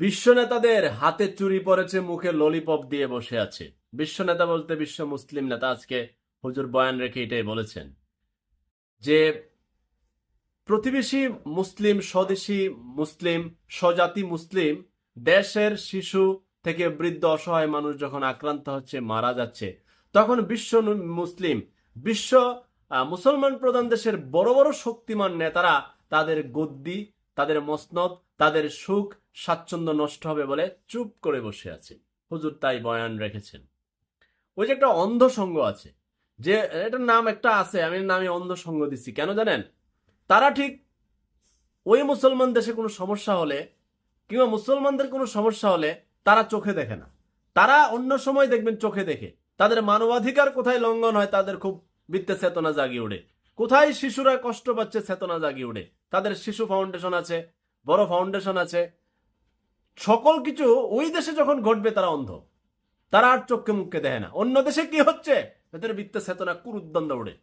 বিশ্ব নেতাদের হাতে চুরি পড়েছে, মুখে ললিপপ দিয়ে বসে আছে। বিশ্ব নেতা বলতে বিশ্ব মুসলিম নেতা আজকে হুজুর বয়ান রেখে এটাই বলেছেন যে, প্রতিবেশী মুসলিম, স্বদেশী মুসলিম, স্বজাতি মুসলিম, দেশের শিশু থেকে বৃদ্ধ অসহায় মানুষ যখন আক্রান্ত হচ্ছে, মারা যাচ্ছে, তখন বিশ্ব মুসলিম, বিশ্ব মুসলমান প্রধান দেশের বড় বড় শক্তিমান নেতারা তাদের গদ্দি তাদের মসনদ, তাদের সুখ, স্বাচ্ছন্দ্য নষ্ট হবে বলে চুপ করে বসে আছে। হুজুর তাই বয়ান রেখেছেন। ওই যে একটা অন্ধ সঙ্গ আছে, যে এটার নাম একটা আছে, আমি নামে অন্ধ সঙ্গ দিচ্ছি কেন জানেন? তারা ঠিক ওই মুসলমান দেশে কোনো সমস্যা হলে কিংবা মুসলমানদের কোনো সমস্যা হলে তারা চোখে দেখে না। তারা অন্য সময় দেখবেন চোখে দেখে। তাদের মানবাধিকার কোথায় লঙ্ঘন হয় তাদের খুব বৃত্তে চেতনা জাগিয়ে ওঠে। কোথায় শিশুরা কষ্ট পাচ্ছে চেতনা জাগিয়ে ওঠে? তাদের শিশু ফাউন্ডেশন আছে, বড় ফাউন্ডেশন আছে। সকল কিছু ওই দেশে যখন ঘটবে তারা অন্ধ। তারা আর চোখকে মুখকে দেখে না। অন্য দেশে কি হচ্ছে? এদের বৃত্তে চেতনা কুরুদ্দণ্ড ওঠে।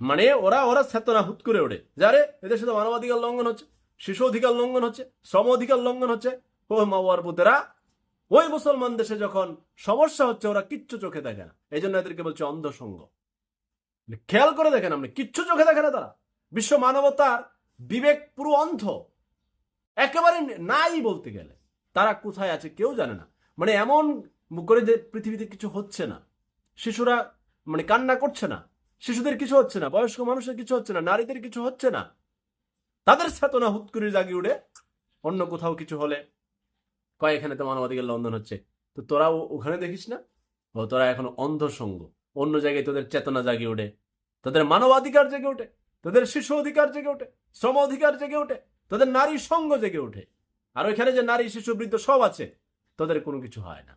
মানে ওরা ওরা চেতনা হুট করে ওঠে। যারে এদের সাথে মানবাধিকার লঙ্ঘন হচ্ছে, শিশু অধিকার লঙ্ঘন হচ্ছে, শ্রম অধিকার লঙ্ঘন হচ্ছে। ও মাওয়ার পুতেরা, ওই মুসলমান দেশে যখন সমস্যা হচ্ছে, ওরা কিচ্ছু চোখে দেখে না। এই জন্য এদেরকে বলছে অন্ধসঙ্গ। খেয়াল করে দেখেন আপনি, কিচ্ছু চোখে দেখে না তারা। বিশ্ব মানবতার বিবেক পুরো অন্ধ। একেবারে নাই বলতে গেলে। তারা কোথায় আছে কেউ জানে না। মানে এমন করে যে পৃথিবীতে কিছু হচ্ছে না। শিশুরা মানে কান্না করছে না। শিশুদের কিছু হচ্ছে না। বয়স্ক মানুষের কিছু হচ্ছে না। নারীদের কিছু হচ্ছে না। তাদের চেতনা হুট করে জাগিয়ে উঠে। অন্য কোথাও কিছু হলে কয় এখানে তো মানবাধিকার লঙ্ঘন হচ্ছে। তো তোরা ওখানে দেখিস না? ও তোরা এখন অন্ধ সঙ্গ অন্য জায়গায় তাদের চেতনা জাগিয়ে ওঠে, তাদের মানবাধিকার জেগে ওঠে, তাদের শিশু অধিকার জেগে ওঠে, শ্রম অধিকার জেগে ওঠে, তাদের নারী সঙ্গ জেগে ওঠে। আর ওইখানে যে নারী, শিশু, বৃদ্ধ সব আছে, তোদের কোনো কিছু হয় না।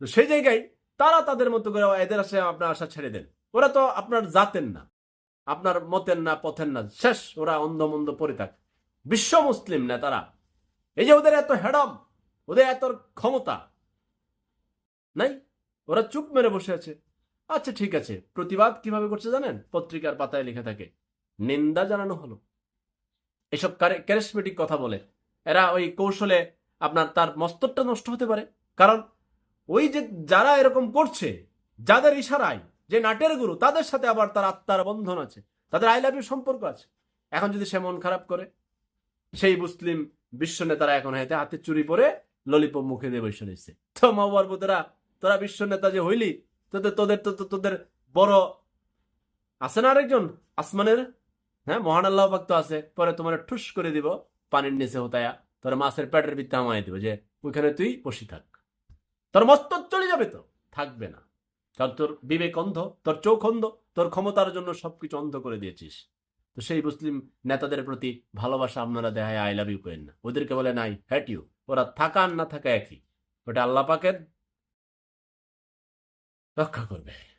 তো সেই জায়গায় তারা তাদের মতো করে এদের আসে, আপনার আশা ছেড়ে দেন। ওরা তো আপনার জাতের না, আপনার মতের না, পথের না। শেষ, ওরা অন্ধমন্দ পরিত্যাগ বিশ্ব মুসলিম না তারা। এই যে ওদের এত হেডম, ওদের এত ক্ষমতা, নাই? ওরা চুপ মেরে বসে আছে। আচ্ছা ঠিক আছে। প্রতিবাদ কীভাবে করছে জানেন? পত্রিকার পাতায় লেখা থাকে, নিন্দা জানানো হলো। এসব ক্যারিসমেটিক কথা বলে। এরা ওই কৌশলে আপনার তার মস্তরটা নষ্ট হতে পারে। কারণ ওই যে যারা এরকম করছে, যাদের ইশারায়, যে নাটের গুরু, তাদের সাথে আবার তার আত্মার বন্ধন আছে। তাদের আই লাভ ইউ সম্পর্ক আছে। এখন যদি সে মন খারাপ করে, সেই মুসলিম বিশ্ব নেতারা এখন হাতে হাতে চুরি পরে ললিপপ মুখে দিয়ে বসে রয়েছে। তো মাওয়ার বুতেরা তোরা বিশ্ব নেতা যে হইলি তোদের তোদের তো তোদের বড় আছে না আরেকজন? আসমানের? হ্যাঁ মহান আল্লাহ পাক তো আছে। পরে তোমার ঠুস করে দিব পানির নিচে হতায়া তোর মাছের পেটের ভিত্তি আমায় দিব যে, ওইখানে তুই বসে থাক। তোর মস্তক চলে যাবে তো। থাকবে না। কারণ তোর বিবেক অন্ধ, তোর চোখ অন্ধ, তোর ক্ষমতার জন্য সবকিছু অন্ধ করে দিয়েছিস। তো সেই মুসলিম নেতাদের প্রতি ভালোবাসা আপনারা দেখায় আই লাভ ইউ করেন না। ওদেরকে বলে নাই হ্যাট ইউ ওরা থাকা আর না থাকা একই। ওটা আল্লাহ পাকের わっかくんね。